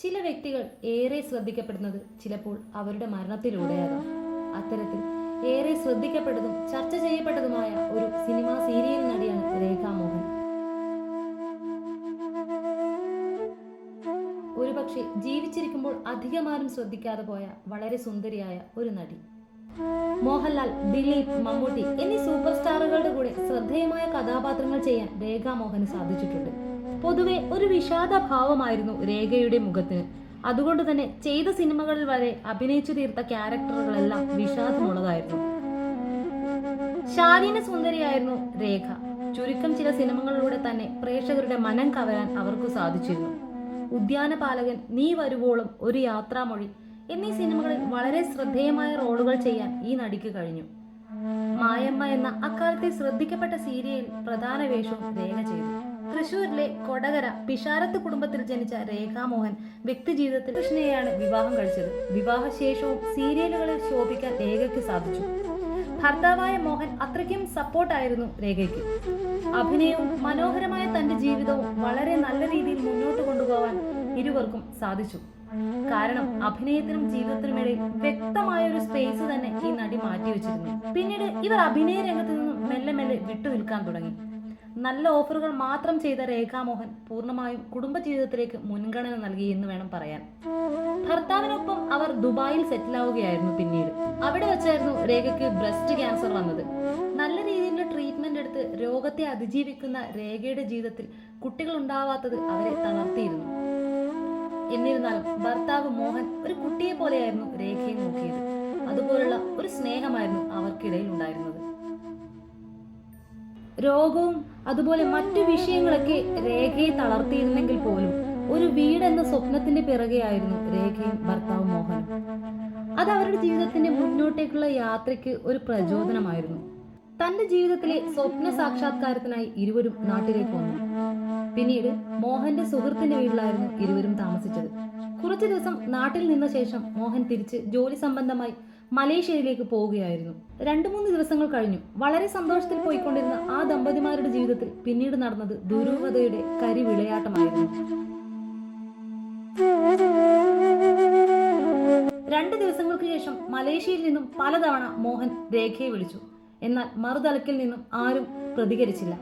ചില വ്യക്തികൾ ഏറെ ശ്രദ്ധിക്കപ്പെടുന്നത് ചിലപ്പോൾ അവരുടെ മരണത്തിലൂടെയാകാം അത്തരത്തിൽ ഏറെ ശ്രദ്ധിക്കപ്പെട്ടതും ചർച്ച ചെയ്യപ്പെട്ടതുമായ ഒരു സിനിമാ സീരിയൽ നടിയാണ് രേഖാ മോഹൻ. ഒരുപക്ഷെ ജീവിച്ചിരിക്കുമ്പോൾ അധികമാരും ശ്രദ്ധിക്കാതെ പോയ വളരെ സുന്ദരിയായ ഒരു നടി. മോഹൻലാൽ ദിലീപ് മമ്മൂട്ടി എന്നീ സൂപ്പർ സ്റ്റാറുകളുടെ കൂടെ ശ്രദ്ധേയമായ കഥാപാത്രങ്ങൾ ചെയ്യാൻ രേഖാ മോഹന് സാധിച്ചിട്ടുണ്ട്. പൊതുവെ ഒരു വിഷാദ ഭാവമായിരുന്നു രേഖയുടെ മുഖത്തിന് അതുകൊണ്ട് തന്നെ ചെയ്ത സിനിമകളിൽ വരെ അഭിനയിച്ചു തീർത്ത ക്യാരക്ടറുകളെല്ലാം വിഷാദമുള്ളതായിരുന്നു. ശാലീന സുന്ദരിയായിരുന്നു രേഖ. ചുരുക്കം ചില സിനിമകളിലൂടെ തന്നെ പ്രേക്ഷകരുടെ മനം കവരാൻ അവർക്ക് സാധിച്ചിരുന്നു. ഉദ്യാനപാലകൻ നീ വരുവോളും ഒരു യാത്രാമൊഴി എന്നീ സിനിമകളിൽ വളരെ ശ്രദ്ധേയമായ റോളുകൾ ചെയ്യാൻ ഈ നടിക്ക് കഴിഞ്ഞു. മായമ്മ എന്ന അക്കാലത്തെ ശ്രദ്ധിക്കപ്പെട്ട സീരിയലിൽ പ്രധാന വേഷവും രേഖ ചെയ്തു. തൃശൂരിലെ കൊടകര പിഷാരത്ത് കുടുംബത്തിൽ ജനിച്ച രേഖാമോഹൻ വ്യക്തി ജീവിതത്തിൽ കൃഷ്ണയെയാണ് വിവാഹം കഴിച്ചത്. വിവാഹശേഷവും സീരിയലുകളിൽ ശോഭിക്കാൻ രേഖയ്ക്ക് സാധിച്ചു. ഭർത്താവായ മോഹൻ അത്രയ്ക്കും സപ്പോർട്ടായിരുന്നു രേഖയ്ക്ക്. അഭിനയവും മനോഹരമായ തന്റെ ജീവിതവും വളരെ നല്ല രീതിയിൽ മുന്നോട്ട് കൊണ്ടുപോകാൻ ഇരുവർക്കും സാധിച്ചു. കാരണം അഭിനയത്തിനും ജീവിതത്തിനുമിടയിൽ വ്യക്തമായ ഒരു സ്പേസ് തന്നെ ഈ നടി മാറ്റിവെച്ചിരുന്നു. പിന്നീട് ഇവർ അഭിനയ രംഗത്ത് നിന്നും മെല്ലെ മെല്ലെ വിട്ടുനിൽക്കാൻ തുടങ്ങി. നല്ല ഓഫറുകൾ മാത്രം ചെയ്ത രേഖാമോഹൻ പൂർണമായും കുടുംബജീവിതത്തിലേക്ക് മുൻഗണന നൽകി എന്ന് വേണം പറയാൻ. ഭർത്താവിനൊപ്പം അവർ ദുബായിൽ സെറ്റിൽ ആവുകയായിരുന്നു പിന്നീട്. അവിടെ വെച്ചായിരുന്നു രേഖയ്ക്ക് ബ്രസ്റ്റ് ക്യാൻസർ വന്നത്. നല്ല രീതിയിലുള്ള ട്രീറ്റ്മെന്റ് എടുത്ത് രോഗത്തെ അതിജീവിക്കുന്ന രേഖയുടെ ജീവിതത്തിൽ കുട്ടികൾ ഉണ്ടാവാത്തത് അവരെ തളർത്തിയിരുന്നു. എന്നിരുന്നാലും ഭർത്താവ് മോഹൻ ഒരു കുട്ടിയെ പോലെയായിരുന്നു രേഖയെ നോക്കിയത്. അതുപോലുള്ള ഒരു സ്നേഹമായിരുന്നു അവർക്കിടയിൽ ഉണ്ടായിരുന്നത്. രോഗവും അതുപോലെ മറ്റു വിഷയങ്ങളൊക്കെ രേഖയെ തളർത്തിയിരുന്നെങ്കിൽ പോലും ഒരു വീട് എന്ന സ്വപ്നത്തിന്റെ പിറകെയായിരുന്നു രേഖയും ഭർത്താവ് മോഹനും. അത് അവരുടെ ജീവിതത്തിന്റെ മുന്നോട്ടേക്കുള്ള യാത്രയ്ക്ക് ഒരു പ്രചോദനമായിരുന്നു. തന്റെ ജീവിതത്തിലെ സ്വപ്ന സാക്ഷാത്കാരത്തിനായി ഇരുവരും നാട്ടിലേക്ക് വന്നു. പിന്നീട് മോഹന്റെ സുഹൃത്തിന്റെ വീട്ടിലായിരുന്നു ഇരുവരും താമസിച്ചത്. കുറച്ചു ദിവസം നാട്ടിൽ നിന്ന ശേഷം മോഹൻ തിരിച്ച് ജോലി സംബന്ധമായി മലേഷ്യയിലേക്ക് പോവുകയായിരുന്നു. രണ്ടു മൂന്ന് ദിവസങ്ങൾ കഴിഞ്ഞു. വളരെ സന്തോഷത്തിൽ പോയിക്കൊണ്ടിരുന്ന ആ ദമ്പതിമാരുടെ ജീവിതത്തിൽ പിന്നീട് നടന്നത് ദുരൂഹതയുടെ കരിവിളയാട്ടമായിരുന്നു. രണ്ട് ദിവസങ്ങൾക്ക് ശേഷം മലേഷ്യയിൽ നിന്നും പലതവണ മോഹൻ രേഖയെ വിളിച്ചു. എന്നാൽ മറുതലക്കിൽ നിന്നും ആരും പ്രതികരിച്ചില്ല.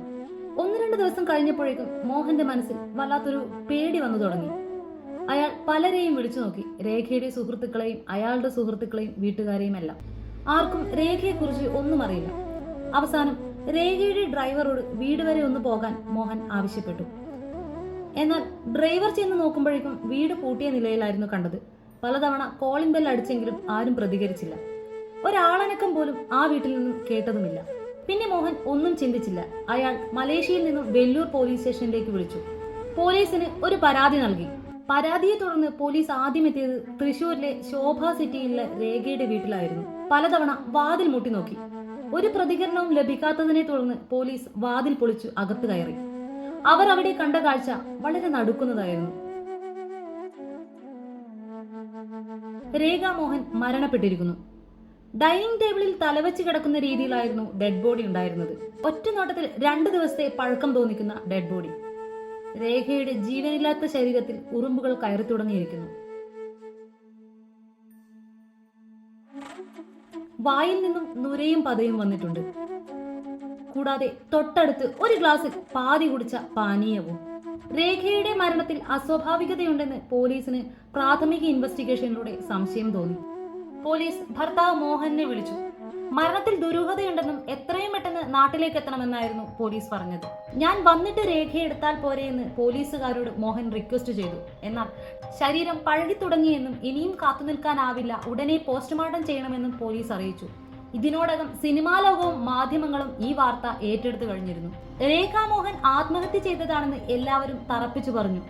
ഒന്ന് രണ്ട് ദിവസം കഴിഞ്ഞപ്പോഴേക്കും മോഹന്റെ മനസ്സിൽ വല്ലാത്തൊരു പേടി വന്നു തുടങ്ങി. അയാൾ പലരെയും വിളിച്ചു നോക്കി. രേഖയുടെ സുഹൃത്തുക്കളെയും അയാളുടെ സുഹൃത്തുക്കളെയും വീട്ടുകാരെയും എല്ലാം. ആർക്കും രേഖയെക്കുറിച്ച് ഒന്നും അറിയില്ല. അവസാനം രേഖയുടെ ഡ്രൈവറോട് വീട് വരെ ഒന്ന് പോകാൻ മോഹൻ ആവശ്യപ്പെട്ടു. എന്നാൽ ഡ്രൈവർ ചെന്ന് നോക്കുമ്പോഴേക്കും വീട് പൂട്ടിയ നിലയിലായിരുന്നു കണ്ടത്. പലതവണ കോളിംഗ് ബെൽ അടിച്ചെങ്കിലും ആരും പ്രതികരിച്ചില്ല. ഒരാളനക്കം പോലും ആ വീട്ടിൽ നിന്നും കേട്ടതുമില്ല. പിന്നെ മോഹൻ ഒന്നും ചിന്തിച്ചില്ല. അയാൾ മലേഷ്യയിൽ നിന്നും വെല്ലൂർ പോലീസ് സ്റ്റേഷനിലേക്ക് വിളിച്ചു. പോലീസിന് ഒരു പരാതി നൽകി. പരാതിയെ തുടർന്ന് പോലീസ് ആദ്യം എത്തിയത് തൃശൂരിലെ ശോഭ സിറ്റിയിലെ രേഖയുടെ വീട്ടിലായിരുന്നു. പലതവണ വാതിൽ മുട്ടി നോക്കി. ഒരു പ്രതികരണവും ലഭിക്കാത്തതിനെ തുടർന്ന് പോലീസ് വാതിൽ പൊളിച്ചു അകത്ത് കയറി. അവർ അവിടെ കണ്ട കാഴ്ച വളരെ നടുക്കുന്നതായിരുന്നു. രേഖാമോഹൻ മരണപ്പെട്ടിരിക്കുന്നു. ഡൈനിങ് ടേബിളിൽ തലവെച്ച് കിടക്കുന്ന രീതിയിലായിരുന്നു ഡെഡ് ബോഡി ഉണ്ടായിരുന്നത്. ഒറ്റ നോട്ടത്തിൽ രണ്ട് ദിവസത്തെ പഴക്കം തോന്നിക്കുന്ന ഡെഡ് ബോഡി. രേഖയുടെ ജീവനില്ലാത്ത ശരീരത്തിൽ ഉറുമ്പുകൾ കയറി തുടങ്ങിയിരിക്കുന്നു. വായിൽ നിന്നും നുരയും പതയും വന്നിട്ടുണ്ട്. കൂടാതെ തൊട്ടടുത്ത് ഒരു ഗ്ലാസ്സിൽ പാതി കുടിച്ച പാനീയവും. രേഖയുടെ മരണത്തിൽ അസ്വാഭാവികതയുണ്ടെന്ന് പോലീസിന് പ്രാഥമിക ഇൻവെസ്റ്റിഗേഷനിലൂടെ സംശയം തോന്നി. പോലീസ് ഭർത്താവ് മോഹനെ വിളിച്ചു. മരണത്തിൽ ദുരൂഹതയുണ്ടെന്നും എത്രയും പെട്ടെന്ന് നാട്ടിലേക്ക് എത്തണമെന്നായിരുന്നു പോലീസ് പറഞ്ഞത്. ഞാൻ വന്നിട്ട് രേഖയെടുത്താൽ പോരെയെന്ന് പോലീസുകാരോട് മോഹൻ റിക്വസ്റ്റ് ചെയ്തു. എന്നാൽ ശരീരം പഴകി തുടങ്ങിയെന്നും ഇനിയും കാത്തുനിൽക്കാനാവില്ല ഉടനെ പോസ്റ്റ്മോർട്ടം ചെയ്യണമെന്നും പോലീസ് അറിയിച്ചു. ഇതിനോടകം സിനിമാ ലോകവും മാധ്യമങ്ങളും ഈ വാർത്ത ഏറ്റെടുത്തു കഴിഞ്ഞിരുന്നു. രേഖാമോഹൻ ആത്മഹത്യ ചെയ്തതാണെന്ന് എല്ലാവരും തറപ്പിച്ചു പറഞ്ഞു.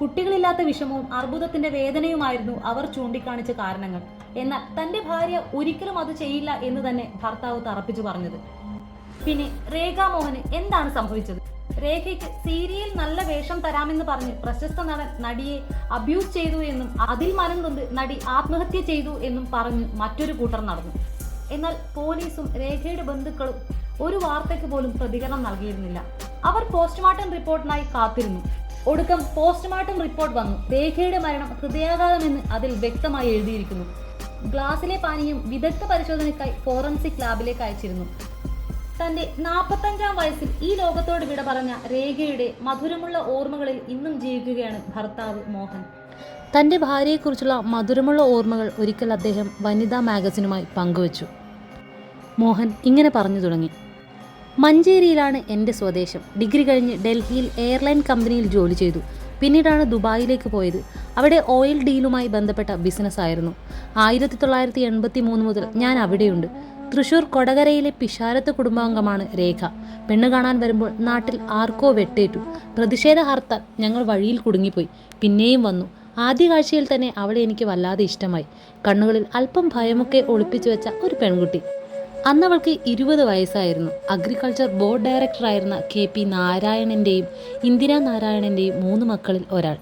കുട്ടികളില്ലാത്ത വിഷമവും അർബുദത്തിന്റെ വേദനയുമായിരുന്നു അവർ ചൂണ്ടിക്കാണിച്ച കാരണങ്ങൾ. എന്നാൽ തന്റെ ഭാര്യ ഒരിക്കലും അത് ചെയ്യില്ല എന്ന് തന്നെ ഭർത്താവ് തറപ്പിച്ചു പറഞ്ഞത്. പിന്നെ രേഖാമോഹന് എന്താണ് സംഭവിച്ചത്? രേഖയ്ക്ക് സീരിയൽ നല്ല വേഷം തരാമെന്ന് പറഞ്ഞ് പ്രശസ്ത നടൻ നടിയെ അബ്യൂസ് ചെയ്തു എന്നും അതിൽ മനം കൊണ്ട് നടി ആത്മഹത്യ ചെയ്തു എന്നും പറഞ്ഞ് മറ്റൊരു കൂട്ടർ നടന്നു. എന്നാൽ പോലീസും രേഖയുടെ ബന്ധുക്കളും ഒരു വാർത്തയ്ക്ക് പോലും പ്രതികരണം നൽകിയിരുന്നില്ല. അവർ പോസ്റ്റ്മോർട്ടം റിപ്പോർട്ടിനായി കാത്തിരുന്നു. ഒടുക്കം പോസ്റ്റ്മോർട്ടം റിപ്പോർട്ട് വന്നു. രേഖയുടെ മരണം ഹൃദയാഘാതമെന്ന് അതിൽ വ്യക്തമായി എഴുതിയിരിക്കുന്നു. ഗ്ലാസിലെ പാനീയം വിദഗ്ധ പരിശോധനയ്ക്കായി ഫോറൻസിക് ലാബിലേക്ക് അയച്ചിരുന്നു. തന്റെ നാൽപ്പത്തഞ്ചാം വയസ്സിൽ ഈ ലോകത്തോട് വിട പറഞ്ഞ രേഖയുടെ മധുരമുള്ള ഓർമ്മകളിൽ ഇന്നും ജീവിക്കുകയാണ് ഭർത്താവ് മോഹൻ. തന്റെ ഭാര്യയെക്കുറിച്ചുള്ള മധുരമുള്ള ഓർമ്മകൾ ഒരിക്കൽ അദ്ദേഹം വനിതാ മാഗസിനുമായി പങ്കുവച്ചു. മോഹൻ ഇങ്ങനെ പറഞ്ഞു തുടങ്ങി. മഞ്ചേരിയിലാണ് എന്റെ സ്വദേശം. ഡിഗ്രി കഴിഞ്ഞ് ഡൽഹിയിൽ എയർലൈൻ കമ്പനിയിൽ ജോലി ചെയ്തു. പിന്നീടാണ് ദുബായിലേക്ക് പോയത്. അവിടെ ഓയിൽ ഡീലുമായി ബന്ധപ്പെട്ട ബിസിനസ് ആയിരുന്നു. ആയിരത്തി തൊള്ളായിരത്തി എൺപത്തി മൂന്ന് മുതൽ ഞാൻ അവിടെയുണ്ട്. തൃശൂർ കൊടകരയിലെ പിഷാരത്ത് കുടുംബാംഗമാണ് രേഖ. പെണ്ണ് കാണാൻ വരുമ്പോൾ നാട്ടിൽ ആർക്കോ വെട്ടേറ്റു. പ്രതിഷേധ ഹർത്താൽ ഞങ്ങൾ വഴിയിൽ കുടുങ്ങിപ്പോയി. പിന്നെയും വന്നു. ആദ്യ കാഴ്ചയിൽ തന്നെ അവളെ എനിക്ക് വല്ലാതെ ഇഷ്ടമായി. കണ്ണുകളിൽ അല്പം ഭയമൊക്കെ ഒളിപ്പിച്ചു വെച്ച ഒരു പെൺകുട്ടി. അന്നവൾക്ക് ഇരുപത് വയസ്സായിരുന്നു. അഗ്രികൾച്ചർ ബോർഡ് ഡയറക്ടറായിരുന്ന കെ പി നാരായണന്റെയും ഇന്ദിരാ നാരായണന്റെയും മൂന്ന് മക്കളിൽ ഒരാൾ.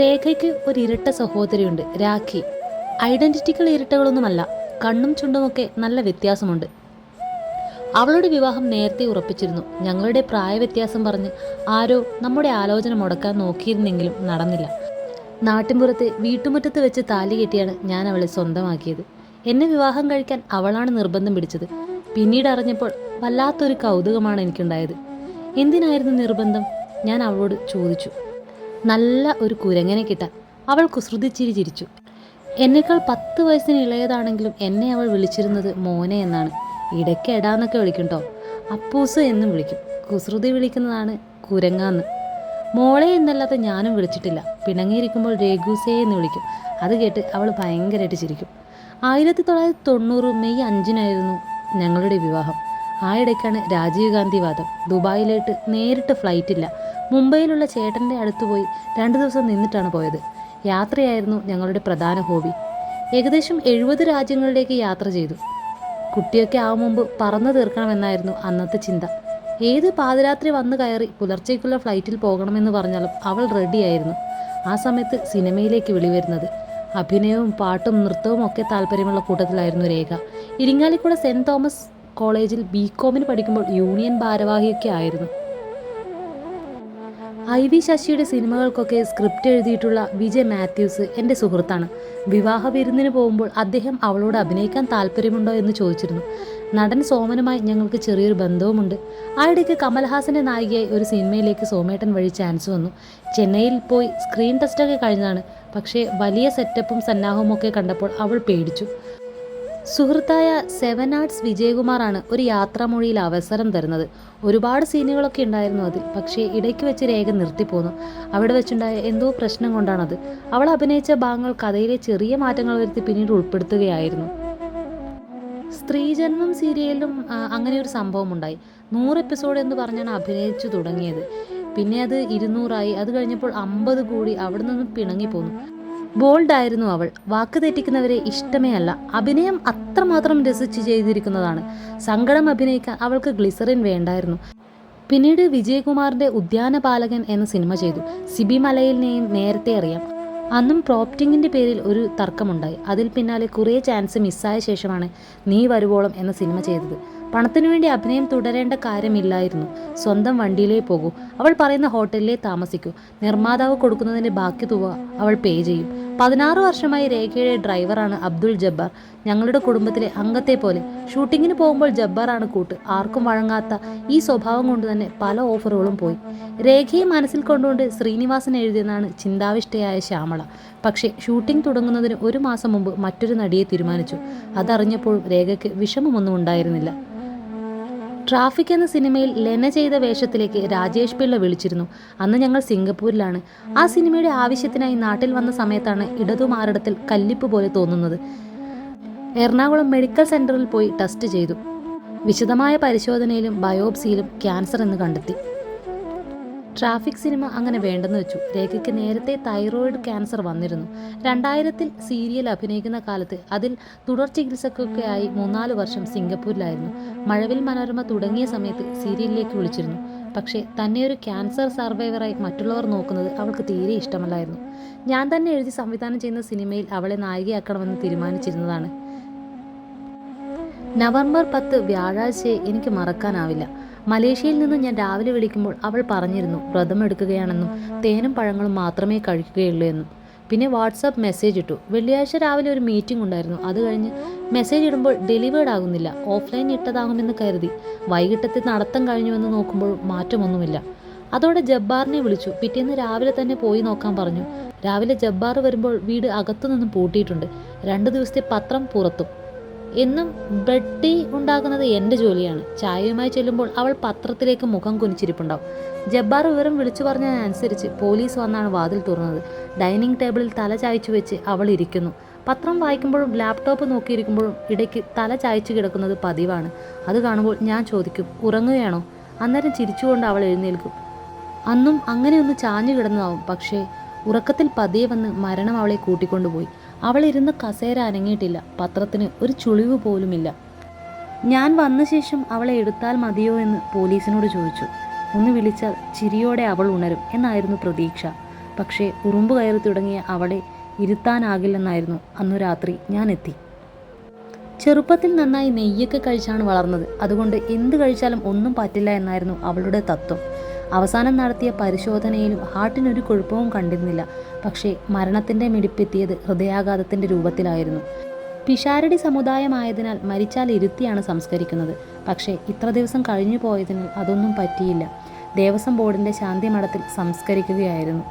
രേഖയ്ക്ക് ഒരു ഇരട്ട സഹോദരിയുണ്ട് രാഖി. ഐഡന്റിറ്റിക്കൽ ഇരട്ടകളൊന്നുമല്ല കണ്ണും ചുണ്ടുമൊക്കെ നല്ല വ്യത്യാസമുണ്ട്. അവളുടെ വിവാഹം നേരത്തെ ഉറപ്പിച്ചിരുന്നു. ഞങ്ങളുടെ പ്രായവ്യത്യാസം പറഞ്ഞ് ആരോ നമ്മുടെ ആലോചന മുടക്കാൻ നോക്കിയിരുന്നെങ്കിലും നടന്നില്ല. നാട്ടിൻപുറത്തെ വീട്ടുമുറ്റത്ത് വെച്ച് താലി കെട്ടിയാണ് ഞാൻ അവളെ സ്വന്തമാക്കിയത്. എന്നെ വിവാഹം കഴിക്കാൻ അവളാണ് നിർബന്ധം പിടിച്ചത്. പിന്നീട് അറിഞ്ഞപ്പോൾ വല്ലാത്തൊരു കൗതുകമാണ് എനിക്കുണ്ടായത്. എന്തിനായിരുന്നു നിർബന്ധം? ഞാൻ അവളോട് ചോദിച്ചു. നല്ല ഒരു കുരങ്ങനെ കിട്ടാൻ അവൾ കുസൃതിച്ചിരി ചിരിച്ചു. എന്നേക്കാൾ പത്ത് വയസ്സിന് ഇളയതാണെങ്കിലും എന്നെ അവൾ വിളിച്ചിരുന്നത് മോനെ എന്നാണ്. ഇടയ്ക്ക് എടാന്നൊക്കെ വിളിക്കും കേട്ടോ അപ്പൂസ് എന്നും വിളിക്കും. കുസൃതി വിളിക്കുന്നതാണ് കുരങ്ങാന്ന്. മോളെ എന്നല്ലാതെ ഞാനും വിളിച്ചിട്ടില്ല. പിണങ്ങിയിരിക്കുമ്പോൾ രഘുസേ എന്ന് വിളിക്കും. അത് കേട്ട് അവൾ ഭയങ്കരമായിട്ട് ചിരിക്കും. ആയിരത്തി തൊള്ളായിരത്തി തൊണ്ണൂറ് മെയ് അഞ്ചിനായിരുന്നു ഞങ്ങളുടെ വിവാഹം. ആ ഇടയ്ക്കാണ് രാജീവ് ഗാന്ധി വാദം. ദുബായിലോട്ട് നേരിട്ട് ഫ്ലൈറ്റില്ല മുംബൈയിലുള്ള ചേട്ടന്റെ അടുത്ത് പോയി രണ്ട് ദിവസം നിന്നിട്ടാണ് പോയത്. യാത്രയായിരുന്നു ഞങ്ങളുടെ പ്രധാന ഹോബി ഏകദേശം എഴുപത് രാജ്യങ്ങളിലേക്ക് യാത്ര ചെയ്തു. കുട്ടിയൊക്കെ ആവും മുമ്പ് പറന്നു തീർക്കണമെന്നായിരുന്നു അന്നത്തെ ചിന്ത. ഏത് പാതിരാത്രി വന്നു കയറി പുലർച്ചയ്ക്കുള്ള ഫ്ലൈറ്റിൽ പോകണമെന്ന് പറഞ്ഞാലും അവൾ റെഡിയായിരുന്നു ആ സമയത്ത് സിനിമയിലേക്ക് വിളി വരുന്നത്. അഭിനയവും പാട്ടും നൃത്തവും ഒക്കെ താല്പര്യമുള്ള കൂട്ടത്തിലായിരുന്നു രേഖ. ഇരിങ്ങാലിക്കുട സെന്റ് തോമസ് കോളേജിൽ ബി കോമിന് പഠിക്കുമ്പോൾ യൂണിയൻ ഭാരവാഹിയൊക്കെ ആയിരുന്നു. ഐ വി ശശിയുടെ സിനിമകൾക്കൊക്കെ സ്ക്രിപ്റ്റ് എഴുതിയിട്ടുള്ള വിജയ് മാത്യൂസ് എന്റെ സുഹൃത്താണ്. വിവാഹ വിരുന്നിന് പോകുമ്പോൾ അദ്ദേഹം അവളോട് അഭിനയിക്കാൻ താല്പര്യമുണ്ടോ എന്ന് ചോദിച്ചിരുന്നു. നടൻ സോമനുമായി ഞങ്ങൾക്ക് ചെറിയൊരു ബന്ധവുമുണ്ട്. ആ ഇടയ്ക്ക് കമൽഹാസന്റെ നായികയായി ഒരു സിനിമയിലേക്ക് സോമേട്ടൻ വഴി ചാൻസ് വന്നു. ചെന്നൈയിൽ പോയി സ്ക്രീൻ ടെസ്റ്റൊക്കെ കഴിഞ്ഞാണ് പക്ഷേ വലിയ സെറ്റപ്പും സന്നാഹവും ഒക്കെ കണ്ടപ്പോൾ അവൾ പേടിച്ചു. സുഹൃത്തായ സെവൻ ആർട്സ് വിജയകുമാറാണ് ഒരു യാത്രാമൊഴിയിൽ അവസരം തരുന്നത്. ഒരുപാട് സീനുകളൊക്കെ ഉണ്ടായിരുന്നു അതിൽ. പക്ഷേ ഇടയ്ക്ക് വെച്ച് രേഖ നിർത്തിപ്പോന്നു അവിടെ വെച്ചുണ്ടായ എന്തോ പ്രശ്നം കൊണ്ടാണത്. അവൾ അഭിനയിച്ച ഭാഗങ്ങൾ കഥയിലെ ചെറിയ മാറ്റങ്ങൾ വരുത്തി പിന്നീട് ഉൾപ്പെടുത്തുകയായിരുന്നു. സ്ത്രീജന്മം സീരിയലിലും അങ്ങനെ ഒരു സംഭവം ഉണ്ടായി നൂറ് എപ്പിസോഡ് എന്ന് പറഞ്ഞാണ് അഭിനയിച്ചു തുടങ്ങിയത്. പിന്നെ അത് ഇരുന്നൂറായി. അത് കഴിഞ്ഞപ്പോൾ അമ്പത് കൂടി അവിടെ പോന്നു. പിണങ്ങിപ്പോന്നു ബോൾഡായിരുന്നു അവൾ. വാക്ക് തെറ്റിക്കുന്നവരെ ഇഷ്ടമേ അല്ല. അഭിനയം അത്രമാത്രം രസിച്ച് ചെയ്തിരിക്കുന്നതാണ്. സങ്കടം അഭിനയിക്കാൻ അവൾക്ക് ഗ്ലിസറിൻ വേണ്ടായിരുന്നു. പിന്നീട് വിജയകുമാറിന്റെ ഉദ്യാനപാലകൻ എന്ന സിനിമ ചെയ്തു. സിബി മലയിലിനെയും നേരത്തെ അറിയാം. അന്നും പ്രോപ്റ്റിങ്ങിന്റെ പേരിൽ ഒരു തർക്കമുണ്ടായി. അതിൽ പിന്നാലെ കുറേ ചാൻസ് മിസ്സായ ശേഷമാണ് നീ വരുവോളം എന്ന സിനിമ ചെയ്തത്. പണത്തിനു വേണ്ടി അഭിനയം തുടരേണ്ട കാര്യമില്ലായിരുന്നു. സ്വന്തം വണ്ടിയിലേ പോകൂ. അവൾ പറയുന്ന ഹോട്ടലിലേ താമസിക്കൂ. നിർമ്മാതാവ് കൊടുക്കുന്നതിന്റെ ബാക്കി തുക അവൾ പേ ചെയ്യും. പതിനാറ് വർഷമായി രേഖയുടെ ഡ്രൈവറാണ് അബ്ദുൾ ജബ്ബാർ. ഞങ്ങളുടെ കുടുംബത്തിലെ അംഗത്തെ പോലെ. ഷൂട്ടിങ്ങിന് പോകുമ്പോൾ ജബ്ബാറാണ് കൂട്ട്. ആർക്കും വഴങ്ങാത്ത ഈ സ്വഭാവം കൊണ്ട് തന്നെ പല ഓഫറുകളും പോയി. രേഖയെ മനസ്സിൽ കൊണ്ടുകൊണ്ട് ശ്രീനിവാസൻ എഴുതിയെന്നാണ് ചിന്താവിഷ്ടയായ ശ്യാമള. പക്ഷേ ഷൂട്ടിംഗ് തുടങ്ങുന്നതിന് ഒരു മാസം മുമ്പ് മറ്റൊരു നടിയെ തീരുമാനിച്ചു. അതറിഞ്ഞപ്പോൾ രേഖയ്ക്ക് വിഷമമൊന്നും ഉണ്ടായിരുന്നില്ല. ട്രാഫിക് എന്ന സിനിമയിൽ ലെന ചെയ്ത വേഷത്തിലേക്ക് രാജേഷ് പിള്ള വിളിച്ചിരുന്നു. അന്ന് ഞങ്ങൾ സിംഗപ്പൂരിലാണ്. ആ സിനിമയുടെ ആവശ്യത്തിനായി നാട്ടിൽ വന്ന സമയത്താണ് ഇടതുമാറിടത്തിൽ കല്ലിപ്പ് പോലെ തോന്നുന്നത്. എറണാകുളം മെഡിക്കൽ സെന്ററിൽ പോയി ടെസ്റ്റ് ചെയ്തു. വിശദമായ പരിശോധനയിലും ബയോപ്സിയിലും ക്യാൻസർ എന്ന് കണ്ടെത്തി. ട്രാഫിക് സിനിമ അങ്ങനെ വേണ്ടെന്ന് വെച്ചു. രേഖയ്ക്ക് നേരത്തെ തൈറോയിഡ് ക്യാൻസർ വന്നിരുന്നു. രണ്ടായിരത്തിൽ സീരിയൽ അഭിനയിക്കുന്ന കാലത്ത് അതിൽ തുടർ ചികിത്സക്കൊക്കെയായി മൂന്നാൽ വർഷം സിംഗപ്പൂരിലായിരുന്നു. മഴവിൽ മനോരമ തുടങ്ങിയ സമയത്ത് സീരിയലിലേക്ക് വിളിച്ചിരുന്നു. പക്ഷേ തന്നെ ഒരു ക്യാൻസർ സർവൈവറായി മറ്റുള്ളവർ നോക്കുന്നത് അവൾക്ക് തീരെ ഇഷ്ടമല്ലായിരുന്നു. ഞാൻ തന്നെ എഴുതി സംവിധാനം ചെയ്യുന്ന സിനിമയിൽ അവളെ നായികയാക്കണമെന്ന് തീരുമാനിച്ചിരുന്നതാണ്. നവംബർ പത്ത് വ്യാഴാഴ്ചയെ എനിക്ക് മറക്കാനാവില്ല. മലേഷ്യയിൽ നിന്ന് ഞാൻ രാവിലെ വിളിക്കുമ്പോൾ അവൾ പറഞ്ഞിരുന്നു വ്രതം എടുക്കുകയാണെന്നും തേനും പഴങ്ങളും മാത്രമേ കഴിക്കുകയുള്ളൂ എന്നും. പിന്നെ വാട്സാപ്പ് മെസ്സേജ് ഇട്ടു. വെള്ളിയാഴ്ച രാവിലെ ഒരു മീറ്റിംഗ് ഉണ്ടായിരുന്നു. അത് കഴിഞ്ഞ് മെസ്സേജ് ഇടുമ്പോൾ ഡെലിവേർഡ് ആകുന്നില്ല. ഓഫ്ലൈൻ ഇട്ടതാകുമെന്ന് കരുതി. വൈകിട്ടത്തെ നടത്തം കഴിഞ്ഞുവെന്ന് നോക്കുമ്പോൾ മാറ്റമൊന്നുമില്ല. അതോടെ ജബ്ബാറിനെ വിളിച്ചു. പിറ്റേന്ന് രാവിലെ തന്നെ പോയി നോക്കാൻ പറഞ്ഞു. രാവിലെ ജബ്ബാർ വരുമ്പോൾ വീട് അകത്തുനിന്ന് പൂട്ടിയിട്ടുണ്ട്. രണ്ട് ദിവസത്തെ പത്രം പുറത്തും. എന്നും ബ്രെഡ് ടീ ഉണ്ടാക്കുന്നത് എന്റെ ജോലിയാണ്. ചായയുമായി ചെല്ലുമ്പോൾ അവൾ പത്രത്തിലേക്ക് മുഖം കുനിച്ചിരിപ്പുണ്ടാവും. ജബ്ബാർ വിവരം വിളിച്ചു പറഞ്ഞതിനനുസരിച്ച് പോലീസ് വന്നാണ് വാതിൽ തുറന്നത്. ഡൈനിങ് ടേബിളിൽ തല ചായച്ചു വെച്ച് അവൾ ഇരിക്കുന്നു. പത്രം വായിക്കുമ്പോഴും ലാപ്ടോപ്പ് നോക്കിയിരിക്കുമ്പോഴും ഇടയ്ക്ക് തല ചായച്ചു കിടക്കുന്നത് പതിവാണ്. അത് കാണുമ്പോൾ ഞാൻ ചോദിക്കും ഉറങ്ങുകയാണോ? അന്നേരം ചിരിച്ചുകൊണ്ട് അവൾ എഴുന്നേൽക്കും. അന്നും അങ്ങനെയൊന്ന് ചാഞ്ഞു കിടന്നതാവും. പക്ഷേ ഉറക്കത്തിൽ പതിയെ വന്ന് മരണം അവളെ കൂട്ടിക്കൊണ്ടുപോയി. അവൾ ഇരുന്ന് കസേര അനങ്ങിയിട്ടില്ല. പത്രത്തിന് ഒരു ചുളിവ് പോലുമില്ല. ഞാൻ വന്ന ശേഷം അവളെ എടുത്താൽ മതിയോ എന്ന് പോലീസിനോട് ചോദിച്ചു. ഒന്ന് വിളിച്ചാൽ ചിരിയോടെ അവൾ ഉണരും എന്നായിരുന്നു പ്രതീക്ഷ. പക്ഷേ ഉറുമ്പ് കയറി തുടങ്ങിയ അവളെ ഇരുത്താനാകില്ലെന്നായിരുന്നു അന്നു രാത്രി ഞാൻ എത്തി. ചെറുപ്പത്തിൽ നന്നായി നെയ്യൊക്കെ കഴിച്ചാണ് വളർന്നത്. അതുകൊണ്ട് എന്ത് കഴിച്ചാലും ഒന്നും പറ്റില്ല എന്നായിരുന്നു അവളുടെ തത്വം. അവസാനം നടത്തിയ പരിശോധനയിലും ഹാർട്ടിനൊരു കുഴപ്പവും കണ്ടിരുന്നില്ല. പക്ഷേ മരണത്തിന്റെ മിടിപ്പെത്തിയത് ഹൃദയാഘാതത്തിന്റെ രൂപത്തിലായിരുന്നു. പിഷാരടി സമുദായമായതിനാൽ മരിച്ചാൽ ഇരുത്തിയാണ് സംസ്കരിക്കുന്നത്. പക്ഷേ ഇത്ര ദിവസം കഴിഞ്ഞു പോയതിനാൽ അതൊന്നും പറ്റിയില്ല. ദേവസ്വം ബോർഡിന്റെ ശാന്തിമഠത്തിൽ സംസ്കരിക്കുകയായിരുന്നു.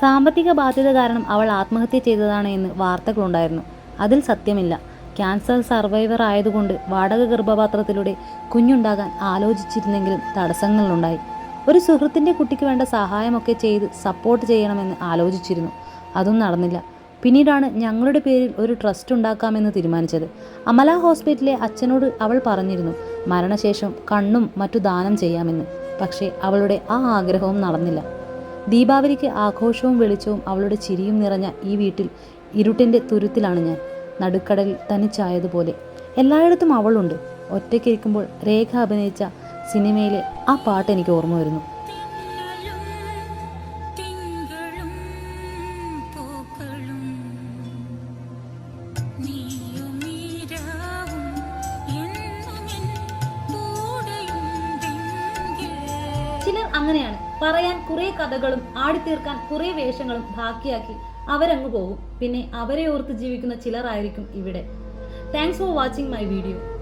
സാമ്പത്തിക ബാധ്യത കാരണം അവൾ ആത്മഹത്യ ചെയ്തതാണ് എന്ന് വാർത്തകളുണ്ടായിരുന്നു. അതിൽ സത്യമില്ല. ക്യാൻസർ സർവൈവർ ആയതുകൊണ്ട് വാടക ഗർഭപാത്രത്തിലൂടെ കുഞ്ഞുണ്ടാകാൻ ആലോചിച്ചിരുന്നെങ്കിലും തടസ്സങ്ങളുണ്ടായി. ഒരു സുഹൃത്തിന്റെ കുട്ടിക്ക് വേണ്ട സഹായമൊക്കെ ചെയ്ത് സപ്പോർട്ട് ചെയ്യണമെന്ന് ആലോചിച്ചിരുന്നു. അതും നടന്നില്ല. പിന്നീടാണ് ഞങ്ങളുടെ പേരിൽ ഒരു ട്രസ്റ്റ് ഉണ്ടാക്കാമെന്ന് തീരുമാനിച്ചത്. അമല ഹോസ്പിറ്റലിലെ അച്ഛനോട് അവൾ പറഞ്ഞിരുന്നു മരണശേഷം കണ്ണും മറ്റു ദാനം ചെയ്യാമെന്ന്. പക്ഷേ അവളുടെ ആ ആഗ്രഹവും നടന്നില്ല. ദീപാവലിക്ക് ആഘോഷവും വെളിച്ചവും അവളുടെ ചിരിയും നിറഞ്ഞ ഈ വീട്ടിൽ ഇരുട്ടിന്റെ തുരുത്തിലാണ് ഞാൻ. നടുക്കടലിൽ തനിച്ചായതുപോലെ. എല്ലായിടത്തും അവളുണ്ട്. ഒറ്റയ്ക്കിരിക്കുമ്പോൾ രേഖ അഭിനയിച്ച സിനിമയിലെ ആ പാട്ട് എനിക്ക് ഓർമ്മ വരുന്നു. ചിലർ അങ്ങനെയാണ് പറയാൻ കുറെ കഥകളും ആടിത്തീർക്കാൻ കുറെ വേഷങ്ങളും ബാക്കിയാക്കി അവരങ്ങ് പോകും. പിന്നെ അവരെ ഓർത്ത് ജീവിക്കുന്ന ചിലരായിരിക്കും ഇവിടെ. Thanks for watching my video